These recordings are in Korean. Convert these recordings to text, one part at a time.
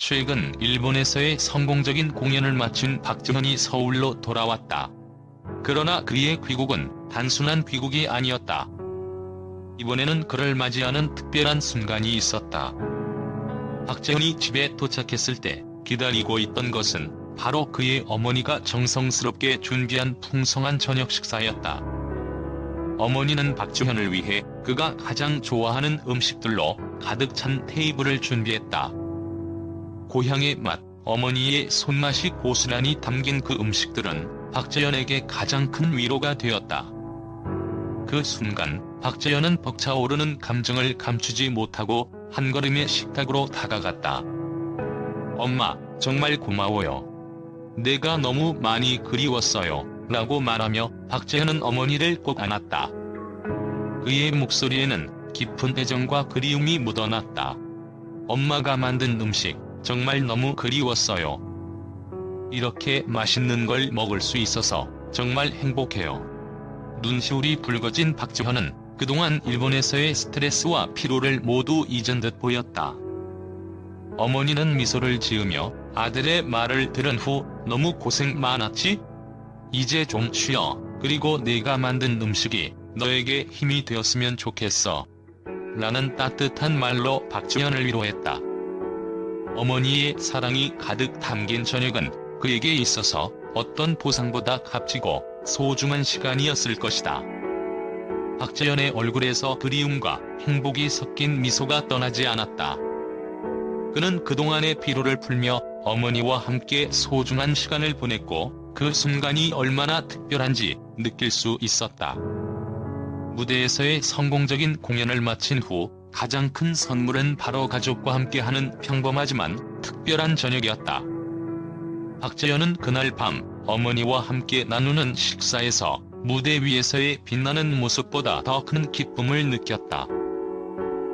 최근 일본에서의 성공적인 공연을 마친 박지현이 서울로 돌아왔다. 그러나 그의 귀국은 단순한 귀국이 아니었다. 이번에는 그를 맞이하는 특별한 순간이 있었다. 박재현이 집에 도착했을 때 기다리고 있던 것은 바로 그의 어머니가 정성스럽게 준비한 풍성한 저녁 식사였다. 어머니는 박지현을 위해 그가 가장 좋아하는 음식들로 가득 찬 테이블을 준비했다. 고향의 맛, 어머니의 손맛이 고스란히 담긴 그 음식들은 박재현에게 가장 큰 위로가 되었다. 그 순간 박재현은 벅차오르는 감정을 감추지 못하고 한 걸음의 식탁으로 다가갔다. 엄마, 정말 고마워요. 내가 너무 많이 그리웠어요. 라고 말하며 박재현은 어머니를 꼭 안았다. 그의 목소리에는 깊은 애정과 그리움이 묻어났다. 엄마가 만든 음식, 정말 너무 그리웠어요. 이렇게 맛있는 걸 먹을 수 있어서 정말 행복해요. 눈시울이 붉어진 박지현은 그동안 일본에서의 스트레스와 피로를 모두 잊은 듯 보였다. 어머니는 미소를 지으며 아들의 말을 들은 후 너무 고생 많았지? 이제 좀 쉬어. 그리고 내가 만든 음식이 너에게 힘이 되었으면 좋겠어. 라는 따뜻한 말로 박지현을 위로했다. 어머니의 사랑이 가득 담긴 저녁은 그에게 있어서 어떤 보상보다 값지고 소중한 시간이었을 것이다. 박재현의 얼굴에서 그리움과 행복이 섞인 미소가 떠나지 않았다. 그는 그동안의 피로를 풀며 어머니와 함께 소중한 시간을 보냈고 그 순간이 얼마나 특별한지 느낄 수 있었다. 무대에서의 성공적인 공연을 마친 후 가장 큰 선물은 바로 가족과 함께하는 평범하지만 특별한 저녁이었다. 박재현은 그날 밤 어머니와 함께 나누는 식사에서 무대 위에서의 빛나는 모습보다 더 큰 기쁨을 느꼈다.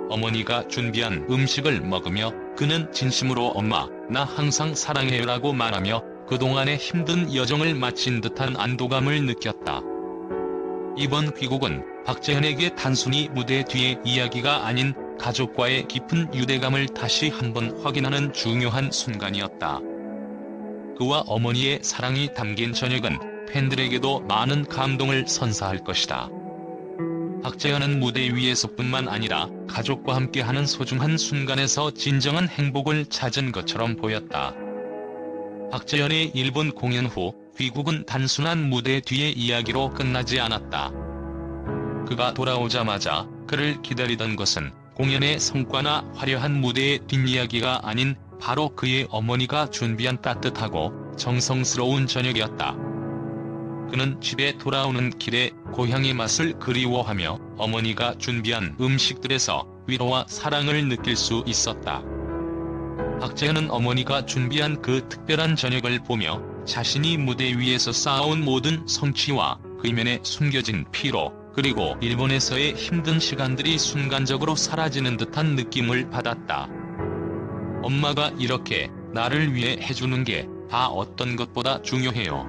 어머니가 준비한 음식을 먹으며 그는 진심으로 엄마, 나 항상 사랑해요라고 말하며 그동안의 힘든 여정을 마친 듯한 안도감을 느꼈다. 이번 귀국은 박재현에게 단순히 무대 뒤의 이야기가 아닌 가족과의 깊은 유대감을 다시 한번 확인하는 중요한 순간이었다. 그와 어머니의 사랑이 담긴 저녁은 팬들에게도 많은 감동을 선사할 것이다. 박재현은 무대 위에서뿐만 아니라 가족과 함께하는 소중한 순간에서 진정한 행복을 찾은 것처럼 보였다. 박재현의 일본 공연 후 귀국은 단순한 무대 뒤의 이야기로 끝나지 않았다. 그가 돌아오자마자 그를 기다리던 것은 공연의 성과나 화려한 무대의 뒷이야기가 아닌 바로 그의 어머니가 준비한 따뜻하고 정성스러운 저녁이었다. 그는 집에 돌아오는 길에 고향의 맛을 그리워하며 어머니가 준비한 음식들에서 위로와 사랑을 느낄 수 있었다. 박재현은 어머니가 준비한 그 특별한 저녁을 보며 자신이 무대 위에서 쌓아온 모든 성취와 그 이면에 숨겨진 피로, 그리고 일본에서의 힘든 시간들이 순간적으로 사라지는 듯한 느낌을 받았다. 엄마가 이렇게 나를 위해 해주는 게 다 어떤 것보다 중요해요.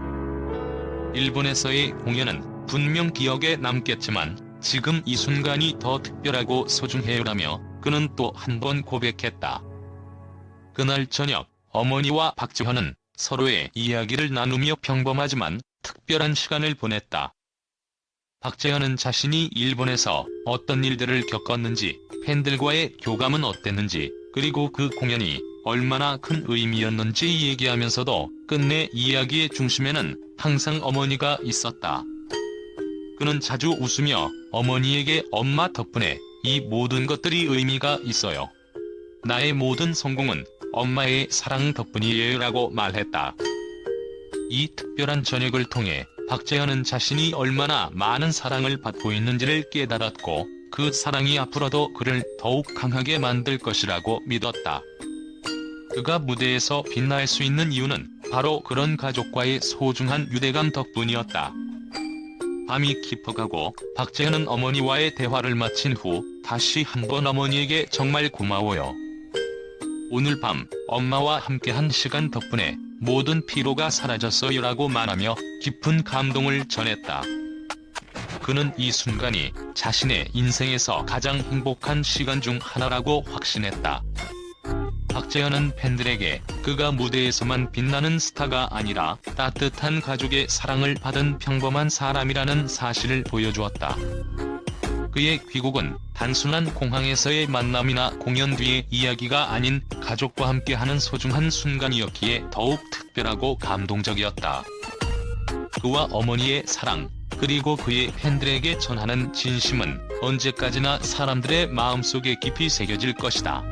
일본에서의 공연은 분명 기억에 남겠지만 지금 이 순간이 더 특별하고 소중해요라며 그는 또 한 번 고백했다. 그날 저녁 어머니와 박지현은 서로의 이야기를 나누며 평범하지만 특별한 시간을 보냈다. 박재현은 자신이 일본에서 어떤 일들을 겪었는지, 팬들과의 교감은 어땠는지, 그리고 그 공연이 얼마나 큰 의미였는지 얘기하면서도 끝내 이야기의 중심에는 항상 어머니가 있었다. 그는 자주 웃으며 어머니에게 엄마 덕분에 이 모든 것들이 의미가 있어요. 나의 모든 성공은 엄마의 사랑 덕분이에요 라고 말했다. 이 특별한 저녁을 통해 박재현은 자신이 얼마나 많은 사랑을 받고 있는지를 깨달았고 그 사랑이 앞으로도 그를 더욱 강하게 만들 것이라고 믿었다. 그가 무대에서 빛날 수 있는 이유는 바로 그런 가족과의 소중한 유대감 덕분이었다. 밤이 깊어가고 박재현은 어머니와의 대화를 마친 후 다시 한번 어머니에게 정말 고마워요. 오늘 밤 엄마와 함께한 시간 덕분에 모든 피로가 사라졌어요 라고 말하며 깊은 감동을 전했다. 그는 이 순간이 자신의 인생에서 가장 행복한 시간 중 하나라고 확신했다. 박재현은 팬들에게 그가 무대에서만 빛나는 스타가 아니라 따뜻한 가족의 사랑을 받은 평범한 사람이라는 사실을 보여주었다. 그의 귀국은 단순한 공항에서의 만남이나 공연 뒤의 이야기가 아닌 가족과 함께하는 소중한 순간이었기에 더욱 특별하고 감동적이었다. 그와 어머니의 사랑, 그리고 그의 팬들에게 전하는 진심은 언제까지나 사람들의 마음속에 깊이 새겨질 것이다.